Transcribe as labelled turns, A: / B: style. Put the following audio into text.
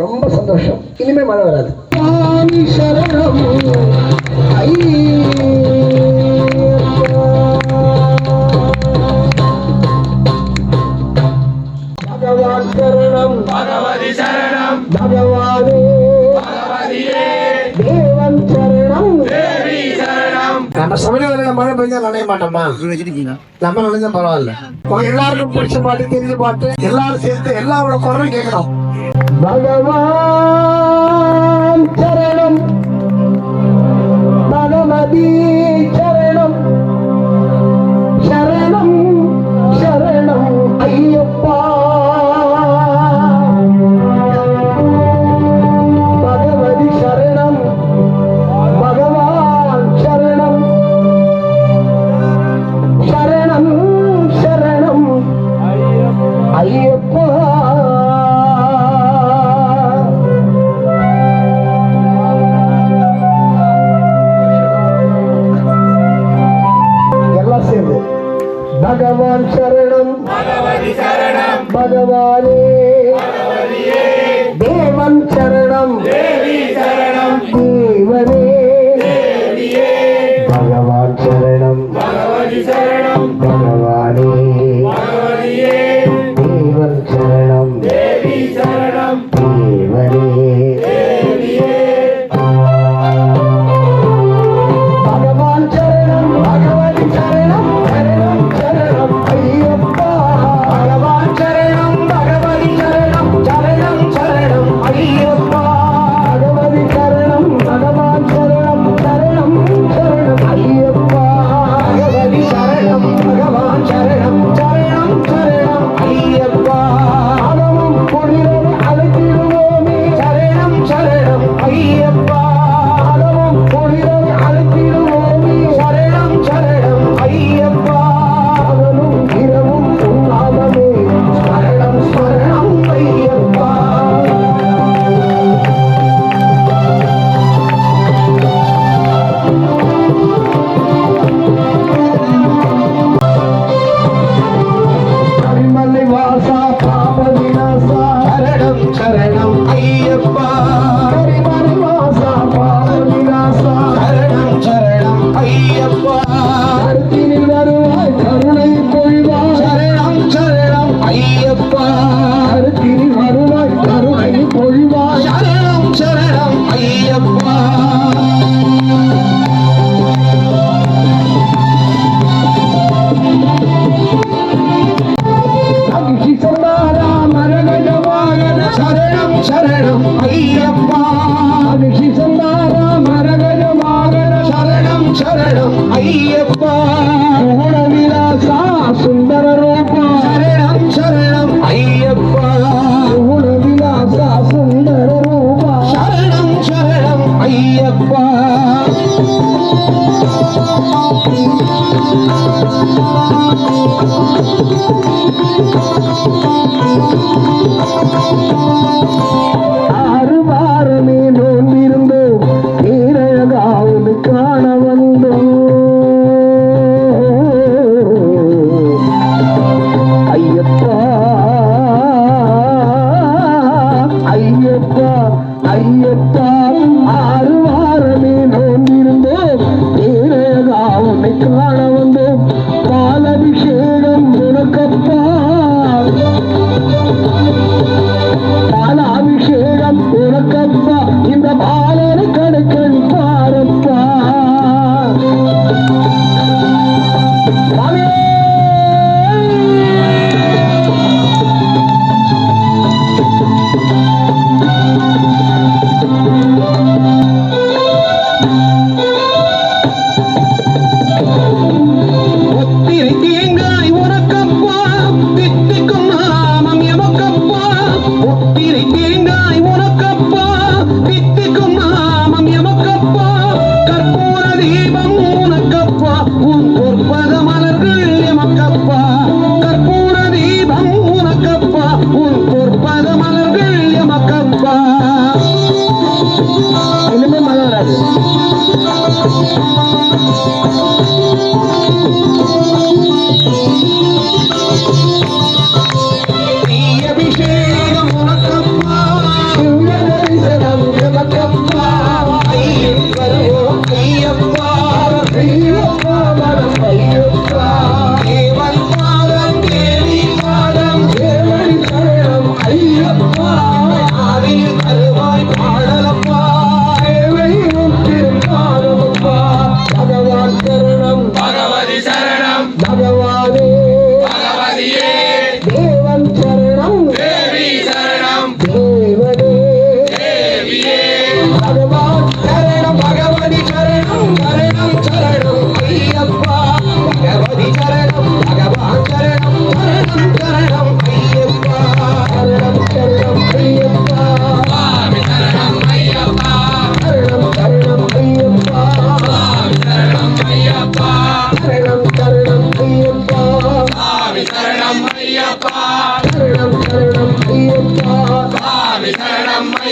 A: ரொம்ப சந்தோஷம். இனிமே மழை வராது.
B: பகவதி சரணம்.
A: பகவானே. சரணம்.
B: தேவி சரணம்.
A: நம்ம சபரிமலையில மழை பெய்ஞ்சா நனைய நம்ம நினைஞ்சா பரவாயில்ல. எல்லாருக்கும் பிடிச்ச பாட்டு தெரிஞ்ச பாட்டு எல்லாரும் சேர்த்து எல்லாரோட குரலும் கேட்கணும். பகவான் சரணம். பகவதீ శరణం. Yappa ஆறு வாரமே நோன்பிருந்தோம். நீரழகாவது காண வந்தோம் ஐயப்பா ஐயப்பா ஐயப்பா ஆறு
B: Thank you.